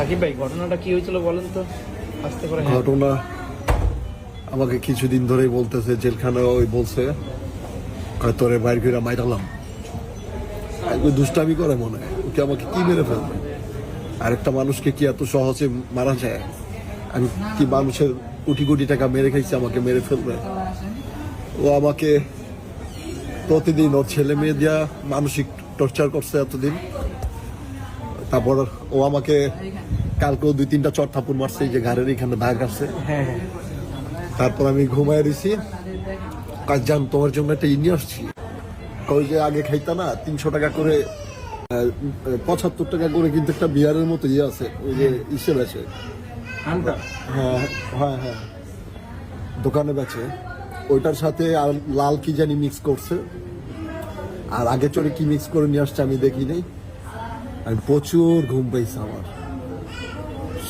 সাকিব ভাই, ঘটনাটা কি হয়েছিল বলেন তো? আস্তে করে হ্যাঁ। ঘটনা আমাকে কিছুদিন ধরেই বলতেছে জেলখানা ওই বলছে তোরে বাইর করে মাইরালাম। দুষ্টামি করে মনে হয়। ওকে আমাকে কি মেরে ফেলবে? আরেকটা মানুষকে কি এত সহজে মারা যায়? আমি কি মানুষের কোটি কোটি টাকা মেরে খাইছি, আমাকে মেরে ফেলবে? ও আমাকে প্রতিদিন ওর ছেলে মেয়ে দিয়া মানসিক টর্চার করছে এতদিন। তারপর ও আমাকে কালকেও দুই তিনটা চট থাপুর মারছে এই যে ঘাড়ের এখানে দাগ আছে। হ্যাঁ। তারপর আমি ঘুমায় দিছি। কাজ জান তোমার জন্য একটা ইনি আসছি। কই যে আগে খাইতা না তিনশো টাকা করে পঁচাত্তর টাকা করে কিন্তু একটা বিয়ারের মতো ইয়ে আছে ওই যে ইসে বেচে আনটা? হ্যাঁ হ্যাঁ হ্যাঁ। দোকানে বেচে। ওইটার সাথে আর লাল কি জানি মিক্স করছে। আর আগে চড়ে কি মিক্স করে নিয়ে আসছে আমি দেখি নাই আমি প্রচুর ঘুম পাইছে আমার।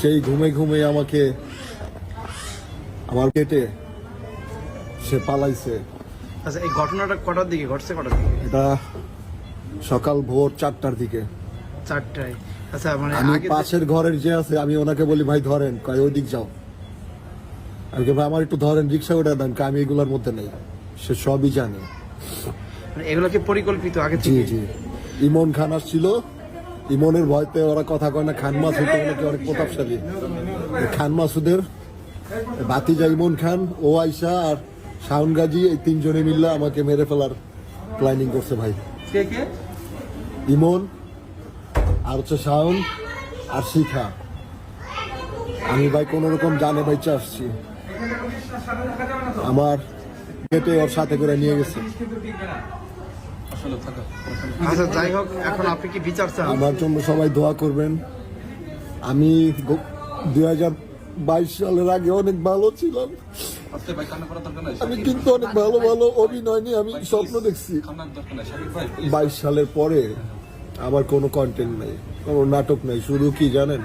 সেই ঘুমে ঘুমে আমাকে আমার পেটে সে পালাইছে। আচ্ছা এই ঘটনাটা কটার দিকে? ঘটছে কটার দিকে? এটা সকাল ভোর চারটার দিকে। চারটায়। আচ্ছা মানে আমি পাশের ঘরের যে আছে আমি ওনাকে বলি ভাই ধরেন। কয় ওই দিক যাও। আমি ভাই আমার একটু ধরেন রিক্সা ওটা দেন আমি এগুলোর মধ্যে নেই। সে সবই জানে। মানে এগুলো পরিকল্পিত আগে জি জি। ইমন খান আসছিল ইমনের ভয়তে ওরা কথা কয় না খান মাসুদ নাকি অনেক প্রতাপশালী। খান মাসুদের বাতিজা ইমন খান ও আইসা আর শাওন গাজী এই তিনজনে মিললে আমাকে মেরে ফেলার প্ল্যানিং করছে ভাই। ইমন আর হচ্ছে শাওন আর শিখা। আমি ভাই কোন রকম জানে ভাই আসছি আমার গেটে ওর সাথে করে নিয়ে গেছে। আচ্ছা যাই হোক এখন আপনি কি বিচার চান? আমার জন্য সবাই দোয়া করবেন। আমি দুই হাজার বাইশ সালের আগে অনেক ভালো ছিলাম। আমি কিন্তু অনেক ভালো ভালো অভিনয় নিয়ে আমি স্বপ্ন দেখছি। বাইশ সালের পরে আমার কোনো কন্টেন্ট নেই কোনো নাটক নেই শুধু কি জানেন?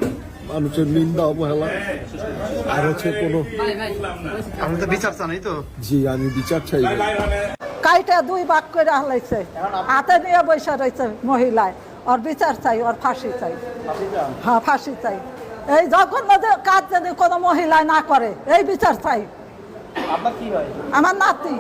মানুষের নিন্দা অবহেলা আর হচ্ছে কোনো আপনি তো বিচার চান এই তো? জি আমি বিচার চাই। কাইটা দুই বাক করে হালাইছে হাতে নিয়ে বসে রয়েছে মহিলায়। ওর বিচার চাই ওর ফাঁসি চাই। হ্যাঁ ফাঁসি চাই। এই জঘন্য কাজ যদি কোনো মহিলায় না করে এই বিচার চাই। আমার নাতি।